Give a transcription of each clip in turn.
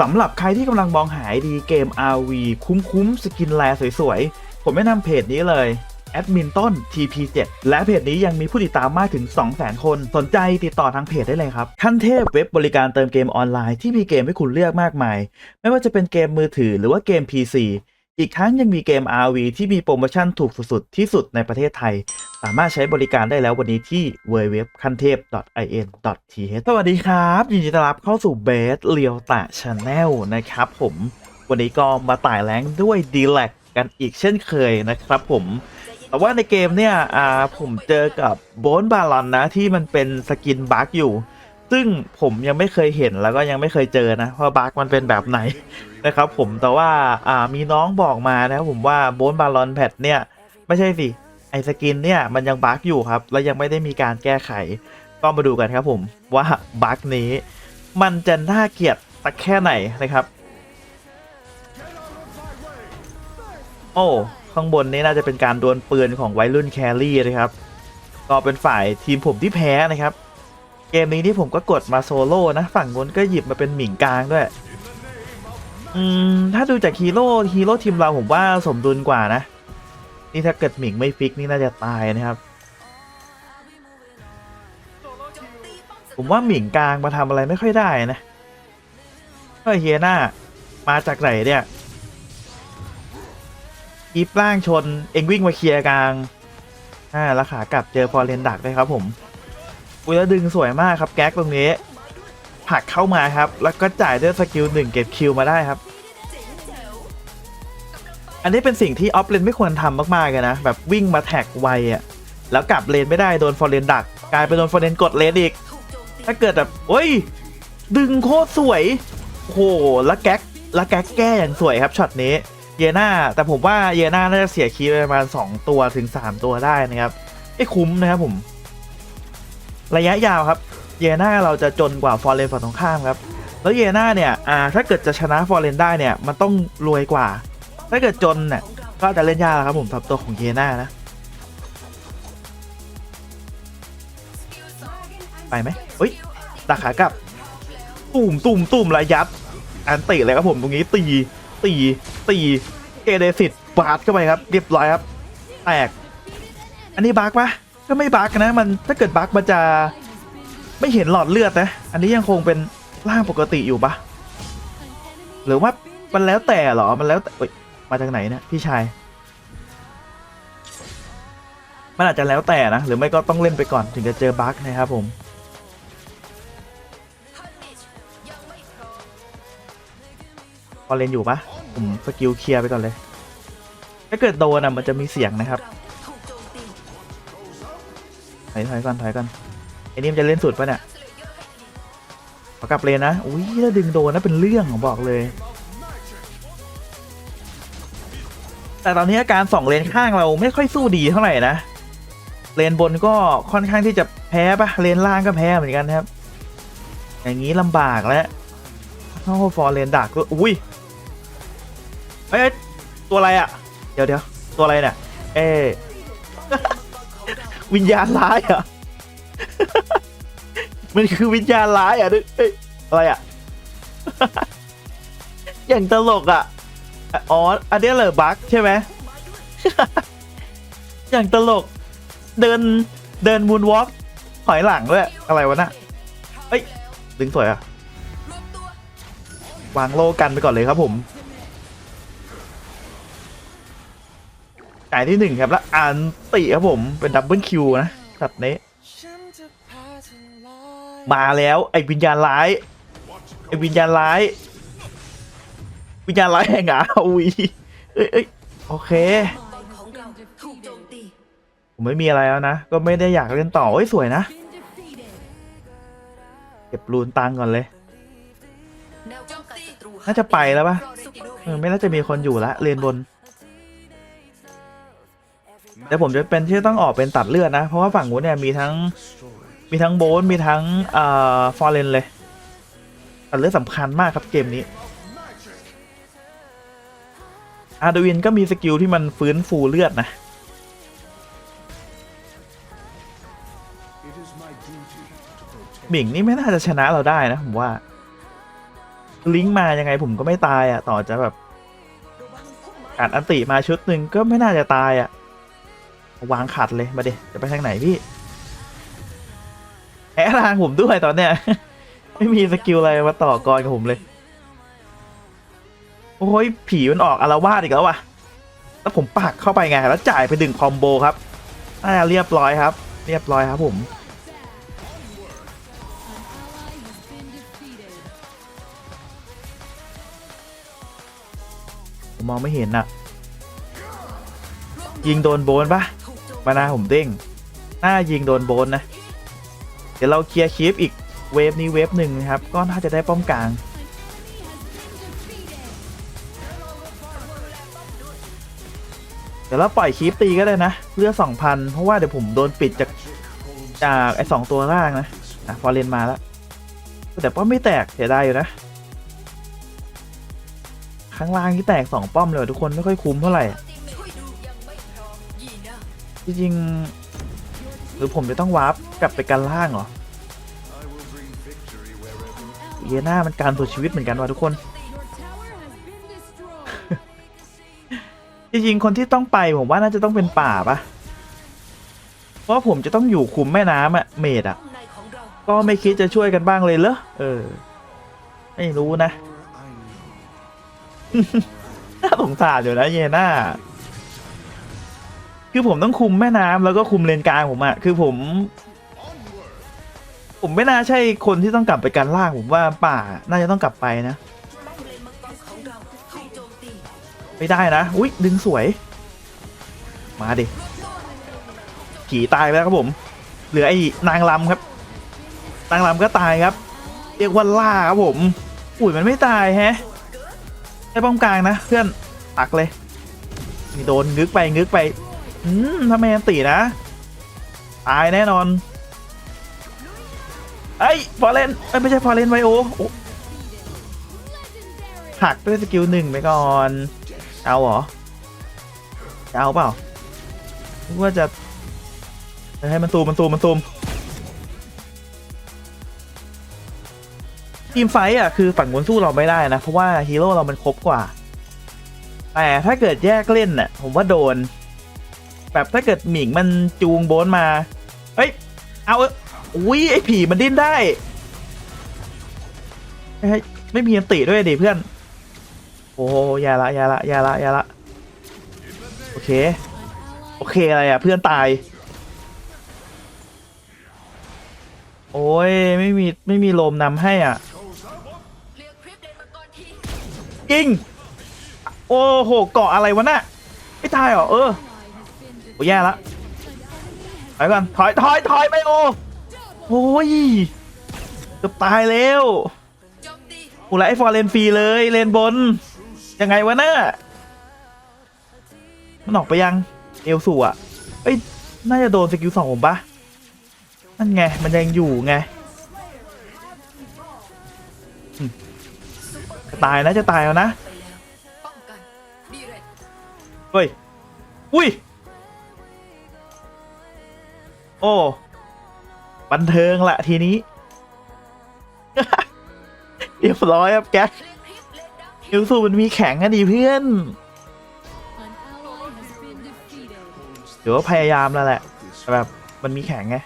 สำหรับใครที่กำลังมองหาดีเกม RV คุ้มๆสกินแลสวยๆ ผมแนะนำเพจนี้เลยแอดมินต้น TP7 และเพจนี้ยังมีผู้ติดตามมากถึง 200,000 คน สนใจติดต่อทางเพจได้เลยครับ ขั้นเทพเว็บบริการเติมเกมออนไลน์ที่มีเกมให้คุณเลือกมากมาย ไม่ว่าจะเป็นเกมมือถือหรือว่าเกม PC อีกทั้งยังมีเกม RV ที่มีโปรโมชั่นถูกสุดๆ ที่สุดในประเทศไทย สามารถใช้บริการได้แล้ววันนี้ที่ www คันเทพ in.th สวัสดีครับ ยินดีต้อนรับเข้าสู่เบสเลียวตะชาแนลนะครับผม วันนี้ก็มาต่ายแรงด้วยดีแลกกันอีกเช่นเคยนะครับผม แต่ว่าในเกมเนี่ยอ่าผมเจอกับโบนบาลอนนะที่มันเป็นสกินบั๊กอยู่ ซึ่งผมยังไม่เคยเห็นแล้วก็ยังไม่เคยเจอนะว่าบั๊กมันเป็นแบบไหนนะครับผมแต่ว่าอ่ามีน้องบอกมานะครับผมว่าโบนบาลอนแพทเนี่ย ไม่ใช่สิ ไอสกินเนี่ยมันยังบั๊กอยู่ครับ แล้วยังไม่ได้มีการแก้ไข ก็มาดูกันครับผมว่าบั๊กนี้ มันจะน่าเกลียดสักแค่ไหนนะครับ โอ้ข้างบนนี้น่าจะเป็นการดวลปืนของวัยรุ่นแครี่นะครับ ก็เป็นฝ่ายทีมผมที่แพ้นะครับ เกมนี้ที่ผมก็กดมาโซโล่นะ ฝั่งนู้นก็หยิบมาเป็นหมิงกลางด้วย อืม ถ้าดูจากฮีโร่ฮีโร่ทีมเราผมว่าสมดุลกว่านะ นี่ถ้าเกิดหมิงไม่ฟิกนี่น่าจะตายนะครับ ผมว่าหมิงกลางมาทำอะไรไม่ค่อยได้นะเฮ้ยเฮียน่ามาจากไหนเนี่ยอีฟล่างชนเองวิ่งมาเคลียร์กลางอ่าแล้วขากลับเจอฟอเรนดักด้วยครับผม อุ้ยแล้วดึงสวยมากครับแก๊กตรงนี้ผักเข้ามาครับ แล้วก็จ่ายด้วยสกิลหนึ่งเก็บคิวมาได้ครับ อันนี้เป็นสิ่งที่ออฟเลนไม่ควรทำมากๆเลยนะ แบบวิ่งมาแท็กไวอะ่ะแล้วกลับเลนไม่ได้โดนฟอร์เรนดัก กลายเป็นโดนฟอร์เรนกดเลนอีก ถ้าเกิดแบบโอ้ย ดึงโคตรสวยโหแล้วแก๊กแล้วแก๊กแก้อย่างสวยครับช็อตนี้เยน่าแต่ผมว่าเยน่าน่าจะเสียคีย์ไปประมาณ 2 ตัวถึง 3 ตัวได้นะครับไม่คุ้มนะครับผม ระยะยาวครับ เยน่าเราจะจนกว่าฟอร์เรนฝั่งตรงข้ามครับ แล้วเยน่าเนี่ยอ่าถ้าเกิดจะชนะฟอร์เรนได้เนี่ยมันต้องรวยกว่า ถ้าเกิดจนเนี่ยก็จะเล่นยากแล้วครับผมสำหรับตัวของเยน่านะ ไปไหมเฮ้ยดักขากลับตุ่มตุ่มตุ่มระยัดอันติเลยครับผมตรงนี้ตีตีตีเอเดสิตบาดเข้าไปครับเรียบร้อยครับ แตก อันนี้บักปะ ก็ไม่บักนะมันถ้าเกิดบักมันจะไม่เห็นหลอดเลือดนะ อันนี้ยังคงเป็นร่างปกติอยู่ปะหรือว่ามันแล้วแต่เหรอ มันแล้วแต่เอ้ยมาจากไหนเนี่ยพี่ชาย มันอาจจะแล้วแต่นะ หรือไม่ก็ต้องเล่นไปก่อนถึงจะเจอบั๊กนะครับผม พอเล่นอยู่ปะผมสกิลเคลียร์ไปก่อนเลย ถ้าเกิดโดนอะมันจะมีเสียงนะครับ ถอยถอยก่อนถอยก่อนไอ้นี่มันจะเล่นสุดปะเนี่ยขอกลับเลนนะ อุ้ยถ้าดึงโดนนะเป็นเรื่องบอกเลย แต่ตอนนี้อาการสองเลนข้างเราไม่ค่อยสู้ดีเท่าไหร่นะ เลนบนก็ค่อนข้างที่จะแพ้ปะเลนล่างก็แพ้เหมือนกันครับ อย่างนี้ลำบากแล้วโอ้ฟอร์เลนดักก็อุ้ยเอ้ยตัวอะไรอะ่ะ เดี๋ยวเดี๋ยวตัวอะไรเนี่ย เอ้ย วิญญาณร้ายอะ มันคือวิญญาณร้ายอะนึกเอ้ยอะไรอะ อย่างตลกอะ อ๋อ อันนี้เหรอบักใช่ไหม อย่างตลก เดินเดินมูนวอล์กถอยหลังด้วย อะไรวะน่ะเอ้ย ดึงสวยอะ วางโลกันไปก่อนเลยครับผม จ่ายที่หนึ่งครับแล้วอันติครับผมเป็นดับเบิลคิวนะสัตว์นี้มาแล้วไอ้วิญญาณร้ายไอ้วิญญาณร้าย วิญญาณร้ายแห่งอาวีเอ้ยเอ้ยโอเคผมไม่มีอะไรแล้วนะ ก็ไม่ได้อยากเล่นต่อเอ้ยสวยนะ เก็บรูนตังก่อนเลย น่าจะไปแล้วปะไม่น่าจะมีคนอยู่ละเลนบน แต่ผมจะเป็นที่ต้องออกเป็นตัดเลือดนะ เพราะว่าฝั่งนู้นเนี่ยมีทั้งมีทั้งโบนมีทั้งเอ่อฟอร์เรนเลยตัดเลือดสำคัญมากครับเกมนี้อาร์ดวินก็มีสกิลที่มันฟื้นฟูเลือดนะหมิงนี่ไม่น่าจะชนะเราได้นะผมว่า ลิงก์มายังไงผมก็ไม่ตายอะ ต่อจะแบบการอันติมาชุดหนึ่งก็ไม่น่าจะตายอะ วางขัดเลยมาเดจะไปทางไหนพี่แอะทางผมด้วยตอนเนี้ย ไม่มีสกิลอะไรมาต่อกรกับผมเลย โอ้ยผีมันออกอารวาสอีกแล้วว่ะ แล้วผมปักเข้าไปไง แล้วจ่ายไปดึงคอมโบครับน่าเรียบร้อยครับ เรียบร้อยครับผมผมมองไม่เห็นน่ะ ยิงโดนโบนปะ มานาผมเด้งหน้ายิงโดนโบนนะ เดี๋ยวเราเคลียร์คลิปอีกเวฟนี้เวฟหนึ่งนะครับ ก็น่าจะได้ป้อมกลาง เดี๋ยวเราปล่อยคลิปตีก็ได้นะ เลือดสองพันเพราะว่าเดี๋ยวผมโดนปิดจากจากไอ้สองตัวล่างนะอะพอเลนมาแล้ว แต่ป้อมไม่แตกเสียดายอยู่นะข้างล่างที่แตกสองป้อมเลยทุกคนไม่ค่อยคุ้มเท่าไหร่ จริงๆหรือผมจะต้องวาร์ปกลับไปกันล่างเหรอเยน่ามันการตัวชีวิตเหมือนกันว่ะทุกคน จริงๆคนที่ต้องไปผมว่าน่าจะต้องเป็นป่าปะเพราะว่าผมจะต้องอยู่คุมแม่น้ำอะเมดอะข้างในของเราก็ไม่คิดจะช่วยกันบ้างเลยเหรอเออ ไม่รู้นะ น่าสงสารอยู่นะเยน่า คือผมต้องคุมแม่น้ำแล้วก็คุมเลนกลางผมอะคือผม ผมไม่น่าใช่คนที่ต้องกลับไปกันล่างผมว่าป่าน่าจะต้องกลับไปนะไม่ได้นะอุ้ยดึงสวย มาดิผีตายไปแล้วครับผม เหลือไอ้นางลำครับ นางลำก็ตายครับเรียกว่าล่าครับผม อุ้ยมันไม่ตายแฮะได้ป้อมกลางนะเพื่อนตักเลย มีโดนงึกไปงึกไป อืมถ้าไม่อันตีนะ ตายแน่นอนเอ้ยฟอร์เรนเอ้ไม่ใช่ฟอร์เรนไวโอ้หักด้วยสกิลหนึ่งไปก่อน เอาเหรอ เอาเปล่าว่าจะจะให้มันตูมมันตูมมันตูมทีมไฟอะคือฝั่งบนสู้เราไม่ได้นะ เพราะว่าฮีโร่เรามันครบกว่า แต่ถ้าเกิดแยกเล่นน่ะผมว่าโดน แบบถ้าเกิดหมิงมันจูงโบนมาเฮ้ย เอาเอ้ยอุ้ยไอ้ผีมันดิ้นได้เฮ้ยไม่มีอันติด้วยดิเพื่อน โอ้อยาละอยาละอยาละอยาละ โอเค โอเคอะไรอะ เพื่อนตาย โอ้ยไม่มีไม่มีลมนำให้อะยิงกรทียิงโอ้โหเกาะอะไรวะน่ะ ไม่ตายเหรอ เออ โอ้แย่ละถอยก่อนถอยถอยถอยไปโอโอ้ยเกือบตายแล้วอุไรฟอร์เลนฟรีเลยเลนบน ยังไงวะเน่ะมันออกไปยังเอลสูอะเอ้ยน่าจะโดนสกิลสองผมปะนั่นไง มันยังอยู่ไงจะตายนะจะตายแล้วนะไปแล้วป้องกันบีเรตเฮ้ย อุ้ย โอ้ บันเทิงละทีนี้ เรียบร้อยครับแก๊กเคลียร์คลิปเลนดักเอลสูมันมีแข็งอะดีเพื่อนเดี๋ยวว่าพยายามแล้วแหละแบบมันมีแข็งไง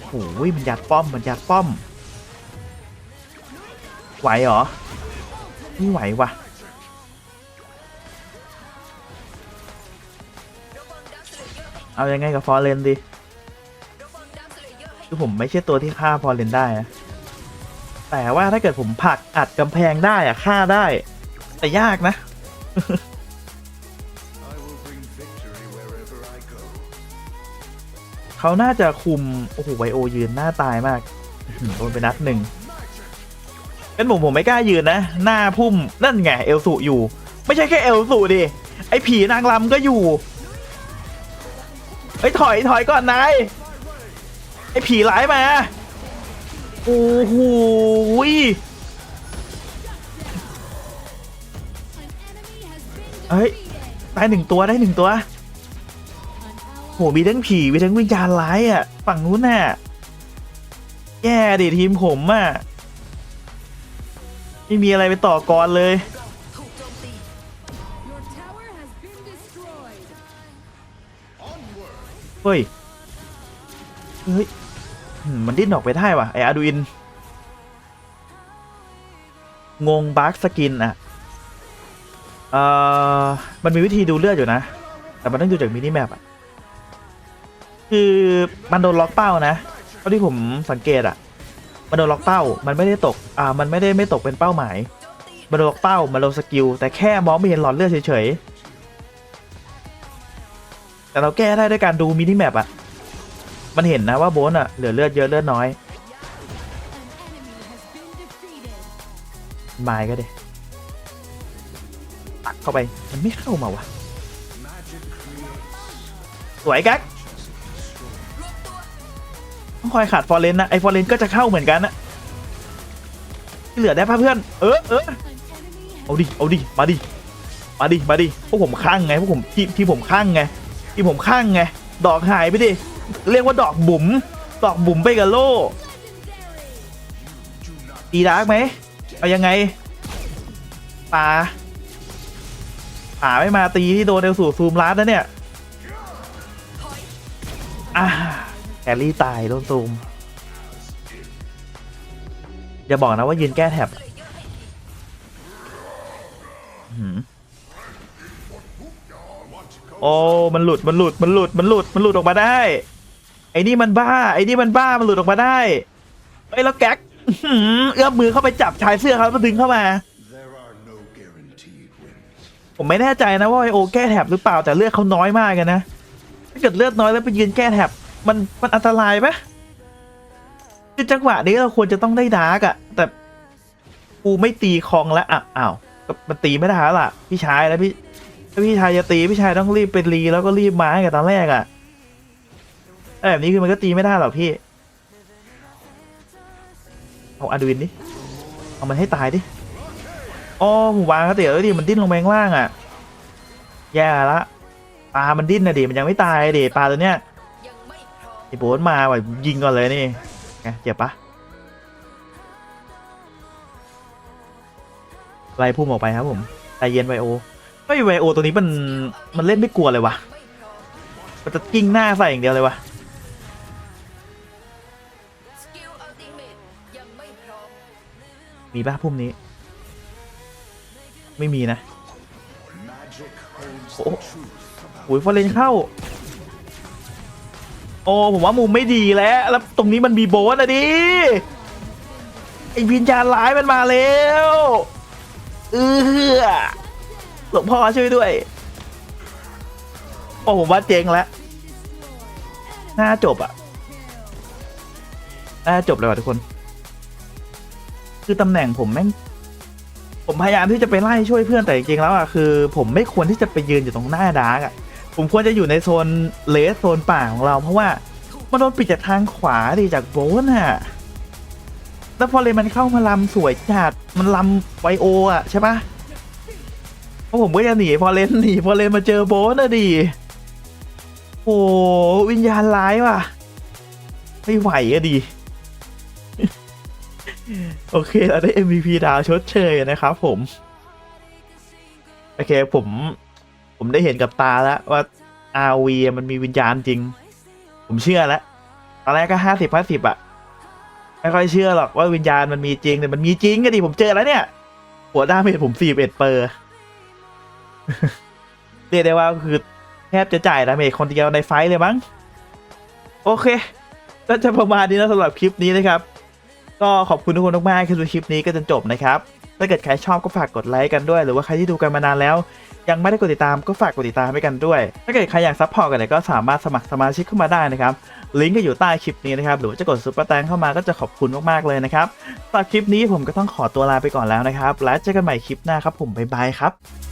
โอ้ยมันยัดป้อมมันยัดป้อม ไหวเหรอ ไม่ไหวว่ะระ เยอร์เอายังไงกับฟอร์เรนดีระวังดักสเลเยอร์ให้คือผมไม่ใช่ตัวที่ฆ่าฟอร์เรนได้นะแต่ว่าถ้าเกิดผมผลักอัดกำแพงได้อะฆ่าได้ แต่ยากนะเขาน่าจะคุม โอ้โหไวโอยืนหน้าตายมากอื้อหือโดนไปนัดหนึ่งเป็นผมผมไม่กล้ายืนนะ หน้าพุ่มนั่นไงเอลสุอยู่ ไม่ใช่แค่เอลสุดิไอ้ผีนางรำก็อยู่ ไอ้ยถอยถอยก่อนนายไอ้ผีร้ายมาโอ้โหยเฮ้ยตายหนึ่งตัวได้หนึ่งตัวโหมีทั้งผีมีทั้งวิญญาณร้ายอะ ฝั่งนู้นน่ะแย่ดิทีมผมอะ ไม่มีอะไรไปต่อกรเลย เฮ้ย เฮ้ย มันดิ้นออกไปได้ว่ะ ไออาดูอิน งงบัคสกินอะ เอ่อ มันมีวิธีดูเลือดอยู่นะ แต่มันต้องดูจากมินิแมปอะ คือมันโดนล็อกเป้านะ เท่าที่ผมสังเกตอะ มันโดนล็อกเป้า มันไม่ได้ตก อ่า มันไม่ได้ไม่ตกเป็นเป้าหมาย มันโดนล็อกเป้า มันโดนสกิล แต่แค่มองไม่เห็นหลอดเลือดเฉยๆ แต่เราแก้ได้ด้วยการดูมินิแมปอะมันเห็นนะว่าโบนอะเหลือเลือดเยอะเลือดน้อยมายก็ดิตักเข้าไปมันไม่เข้ามาวะสวยกักรวมตัวต้องคอยขาดฟอร์เรนนะไอฟอร์เรนก็จะเข้าเหมือนกันนะที่เหลือได้ป่ะเพื่อน เออเออเอาดิ เอาดิ มาดิ มาดิ มาดิ พวกผมข้างไง พวกผมที่ที่ผมข้างไง ที่ผมข้างไง ดอกหายไปดิ เรียกว่าดอกบุ๋ม ดอกบุ๋มไปกับโล่ตีดาร์กไหม เอายังไงป่าป่าไม่มาตีที่โดนเดลสู่ซูมลัดนะเนี่ยอยอ่าแครี่ตายโดนซูม อย่าบอกนะว่ายืนแก้แท็บ เลยเยอะให้ที หืม โอ้มันหลุดมันหลุดมันหลุดมันหลุดมันหลุดออกมาได้ ไอ้นี่มันบ้า ไอ้นี่มันบ้ามันหลุดออกมาได้เอ้ยแล้วแก๊กเอื้อมมือเข้าไปจับชายเสื้อเขาแล้วดึงเข้ามา ผมไม่แน่ใจนะว่าไอโอแก้แท็บหรือเปล่าแต่เลือดเขาน้อยมากกันนะถ้าเกิดเลือดน้อยแล้วไปยืนแก้แท็บมันมันอันตรายปะคือจังหวะนี้เราควรจะต้องได้ดาร์กอะแต่กูไม่ตีคองแล้วอะอ้าวมันตีไม่ได้แล้วล่ะพี่ชายแล้วพี่ ถ้าพี่ชายจะตีพี่ชายต้องรีบไปรีแล้วก็รีบมาให้กับตอนแรกอะถ้าแบบนี้คือมันก็ตีไม่ได้หรอกพี่ เอาอาดวินดิ เอามันให้ตายดิอ๋อผมวางคติแล้วดิมันดิ้นลงไปข้างล่างอะแย่ละปลา มันดิ้นนะดิมันยังไม่ตายดิปลาตัวเนี้ยไอมไอ้โบนมาว่ะยิงก่อนเลยนี่ไงเจ็บปะไล่พุ่มออกไปครับผมใจเย็นไวโอ เฮ้ยไวโอตัวนี้มันมันเล่นไม่กลัวเลยวะมันจะกิ้งหน้าใส่อย่างเดียวเลยวะมตยังไม่พร้อมมีปะพุ่มนี้ ไม่มีนะโอ้ยฟอร์เรนเข้า โอ้ผมว่ามุมไม่ดีแล้ว แล้วตรงนี้มันมีโบนอะดิไอวิญญาณร้ายมันมาแล้ว เออ หลวงพ่อช่วยด้วย โอ้ผมว่าเจ๊งแล้วน่าจบอะน่าจบเลยว่ะทุกคน คือตำแหน่งผมแม่ง ผมพยายามที่จะไปไล่ช่วยเพื่อนแต่จริงๆแล้วอะคือ ผมไม่ควรที่จะไปยืนอยู่ตรงหน้าดาร์กอะผมควรจะอยู่ในโซนเลสโซนป่าของเรา เพราะว่ามันโดนปิดจากทางขวาดิจากโบนอะแล้วพอเลยมันเข้ามาลำสวยจัดมันลำไวโออะใช่ปะ เพราะผมก็จะหนีพอเลนหนีพอเลนมาเจอโบน่ะดิโอ้วิญญาณร้ายว่ะ ไม่ไหวอะดิโอเคเราได้ MVP ดาวชดเชยนะครับผม โอเคผม ผมได้เห็นกับตาแล้วว่า RV มันมีวิญญาณจริง ผมเชื่อแล้วตอนแรกก็ห้าสิบห้าสิบอะไม่ค่อยเชื่อหรอกว่าวิญญาณมันมีจริงแต่มันมีจริงก็ดิผมเจอแล้วเนี่ย หัวด้าเมจผมสี่เอ็ดเปอร์ เรียกได้ว่าคือแทบจะจ่ายดาเมจคนเดียวในไฟเลยมั้ง โอเคก็จะประมาณนี้นะสำหรับคลิปนี้นะครับ ก็ขอบคุณทุกคนมากๆที่ดูคลิปนี้ก็จนจบนะครับถ้าเกิดใครชอบก็ฝากกดไลค์กันด้วย หรือว่าใครที่ดูกันมานานแล้ว ยังไม่ได้กดติดตามก็ฝากกดติดตามให้กันด้วย ถ้าเกิดใครอยากซัพพอร์ตกันเนี่ยก็สามารถสมัครสมาชิกเข้ามาได้นะครับ ลิงก์ก็อยู่ใต้คลิปนี้นะครับหรือจะกดซุปเปอร์แตงเข้ามาก็จะขอบคุณมากๆเลยนะครับสำหรับคลิปนี้ผมก็ต้องขอตัวลาไปก่อนแล้วนะครับ แล้วเจอกันใหม่คลิปหน้าครับผมบ๊ายบายครับ